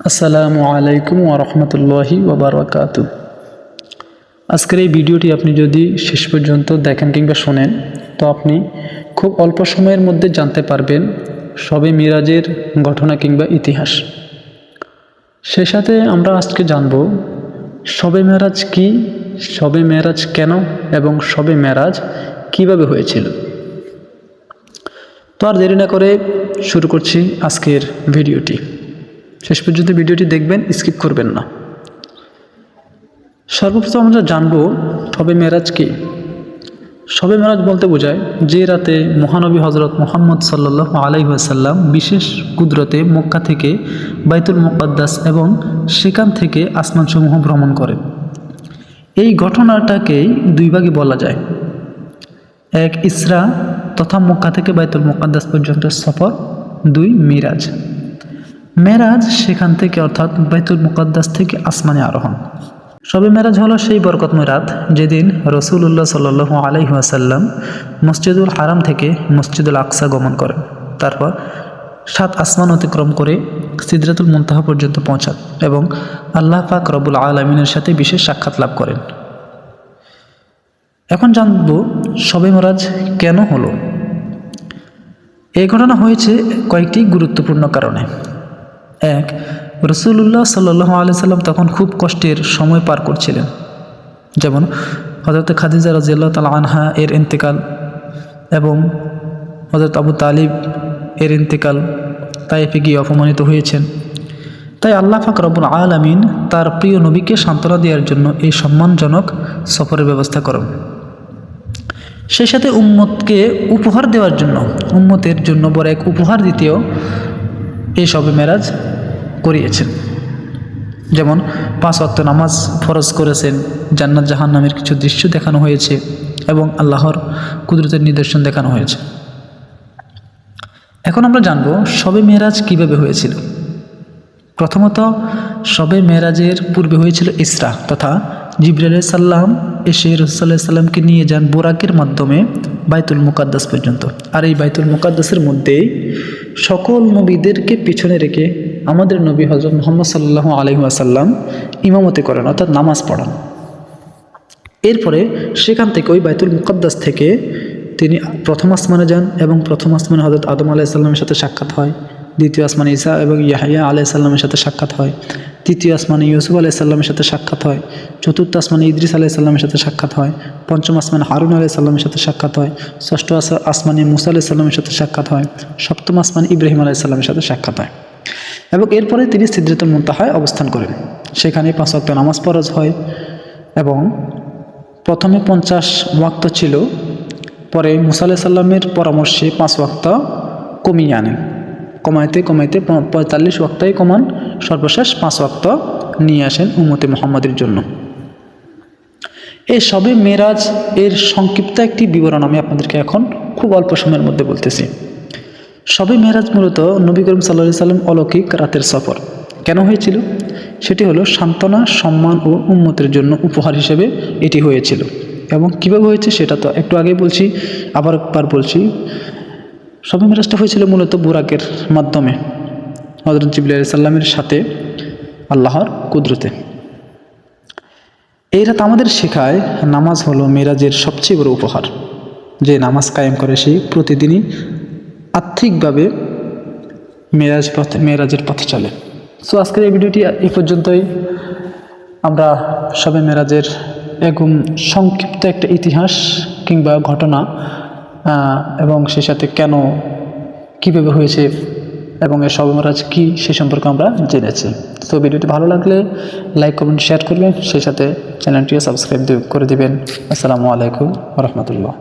আসসালামু আলাইকুম ওরহমতুল্লাহি ওবরাকাত আজকের এই ভিডিওটি আপনি যদি শেষ পর্যন্ত দেখেন কিংবা শোনেন, তো আপনি খুব অল্প সময়ের মধ্যে জানতে পারবেন সবে মিরাজের ঘটনা কিংবা ইতিহাস। সে সাথে আমরা আজকে জানব সবে মেরাজ কি, সবে মেরাজ কেন এবং সবে মেরাজ কীভাবে হয়েছিল। তো আর দেরি না করে শুরু করছি আজকের ভিডিওটি। শেষ পর্যন্ত ভিডিওটি দেখবেন স্কিপ করবেন না। সর্বপ্রথম আমরা জানব, সবে মেরাজ কি? সবে মেরাজ বলতে বোঝায় যে রাতে মহানবী হজরত মোহাম্মদ সাল্লাহ আলাইসাল্লাম বিশেষ কুদরতে মক্কা থেকে বাইতুল মুকাদ্দাস এবং সেখান থেকে আসমানসমূহ ভ্রমণ করেন এই ঘটনাটাকেই দুই ভাগে বলা যায়। এক, ইসরা তথা মক্কা থেকে বাইতুল মুকাদ্দাস পর্যন্ত সফর। দুই, মিরাজ। মেরাজ সেখান থেকে অর্থাৎ বাইতুল মুকাদ্দাস থেকে আসমানে আরোহণ। সবে মেরাজ হলো সেই বরকতময় রাত যেদিন রসুল্লাহ সাল আলহিহাসাল্লাম মসজিদুল হারাম থেকে মসজিদুল আকসা গমন করেন। তারপর সাত আসমান অতিক্রম করে সিদরাতুল মুন্তাহা পর্যন্ত পৌঁছান এবং আল্লাহ পাক রবুল আলমিনের সাথে বিশেষ সাক্ষাৎ লাভ করেন। এখন জানব সবে মেরাজ কেন হলো? এই ঘটনা হয়েছে কয়েকটি গুরুত্বপূর্ণ কারণে। এক রসুল্লাহ সাল্লাহ আলি সাল্লাম তখন খুব কষ্টের সময় পার করছিলেন। যেমন হজরত খাদিজা রাজিয়াল্লাহ তাল আনহা এর ইন্তেকাল এবং হজরত আবু তালিব এর ইন্তেকাল তাইফে গিয়ে অপমানিত হয়েছেন। তাই আল্লাহ ফাক রবুল আলমিন তার প্রিয় নবীকে সান্ত্বনা দেওয়ার জন্য এই সম্মানজনক সফরের ব্যবস্থা করেন। সেই সাথে উম্মতকে উপহার দেওয়ার জন্য, উম্মতের জন্য বড় এক উপহার দিতেও এই সবে মেরাজ করিয়েছেন। যেমন, পাঁচ অক্ত নামাজ ফরজ করেছেন, জান্নাত জাহান নামের কিছু দৃশ্য দেখানো হয়েছে এবং আল্লাহর কুদরতের নিদর্শন দেখানো হয়েছে। এখন আমরা জানব সবে মেরাজ কীভাবে হয়েছিল। প্রথমত, সবে মেরাজের পূর্বে হয়েছিল ইসরা তথা জিব্রাইল সাল্লাম এসে রসুল্লাহ সাল্লামকে নিয়ে যান বোরাকের মাধ্যমে বাইতুল মুকাদ্দাস পর্যন্ত। আর এই বাইতুল মুকাদ্দাসের মধ্যেই সকল নবীদেরকে পিছনে রেখে আমাদের নবী হজরত মোহাম্মদ সাল্লাহ আলহিহাসাল্লাম ইমামতি করেন, অর্থাৎ নামাজ পড়ান। এরপরে সেখান থেকে ওই বাইতুল মুকাদ্দাস থেকে তিনি প্রথম আসমানে যান এবং প্রথম আসমানে হজরত আদম আলাইসাল্লামের সাথে সাক্ষাৎ হয়। দ্বিতীয় আসমানে ঈসা এবং ইয়াহিয়া আলাইসাল্লামের সাথে সাক্ষাৎ হয়। তৃতীয় আসমানে ইউসুফ আলাইসাল্লামের সাথে সাক্ষাৎ হয়। চতুর্থ আসমানে ইদ্রিস আলাইসাল্লামের সাথে সাক্ষাৎ হয়। পঞ্চম আসমানে হারুন আলাইসাল্লামের সাথে সাক্ষাৎ হয়। ষষ্ঠ আসমানে মুসা আলাইসাল্লামের সাথে সাক্ষাৎ হয়। সপ্তম আসমানে ইব্রাহিম আলাইসাল্লামের সাথে সাক্ষাৎ হয়। এবং এরপরে তিনি সিদ্ধাতুল মুন্তাহায় অবস্থান করেন। সেখানে পাঁচ ওয়াক্ত নামাজ ফরজ হয় এবং প্রথমে পঞ্চাশ ওয়াক্ত ছিল, পরে মুসা আলাহ সাল্লামের পরামর্শে পাঁচ ওয়াক্ত কমিয়ে আনেন। কমাইতে কমাইতে পঁয়তাল্লিশ ওয়াক্তাই কমান, সর্বশেষ পাঁচ ওয়াক্ত নিয়ে আসেন উমতে মোহাম্মদের জন্য। এই সবে মেরাজ এর সংক্ষিপ্ত একটি বিবরণ আমি আপনাদেরকে এখন খুব অল্প সময়ের মধ্যে বলতেছি। সবে মেরাজ মূলত নবী করিম সাল্লা সাল্লাম অলৌকিক রাতের সফর। কেন হয়েছিল? সেটি হলো সান্ত্বনা, সম্মান ও উন্মতের জন্য উপহার হিসেবে এটি হয়েছিল। এবং কীভাবে হয়েছে সেটা তো একটু আগে বলছি, আবার একবার বলছি। সবে মেরাজটা হয়েছিল মূলত বুরাকের মাধ্যমে হজরত জিবুল্লাহ সাল্লামের সাথে আল্লাহর কুদরতে। এই রাত আমাদের শেখায় নামাজ হলো মেরাজের সবচেয়ে বড় উপহার। যে নামাজ কায়েম করে সেই প্রতিদিনই আর্থিকভাবে মেরাজ পথে, মেরাজের পথে চলে। সো আজকের এই ভিডিওটি এই পর্যন্তই। আমরা সবে মেরাজের একদম সংক্ষিপ্ত একটা ইতিহাস কিংবা ঘটনা এবং সে সাথে কেন, কীভাবে হয়েছে, এবং এর সবে মেরাজ কী, সে সম্পর্কে আমরা জেনেছি। তো ভিডিওটি ভালো লাগলে লাইক কমেন্ট শেয়ার করবেন। সেই সাথে চ্যানেলটিও সাবস্ক্রাইব করে দিবেন। আসসালামু আলাইকুম রহমতুল্লাহ।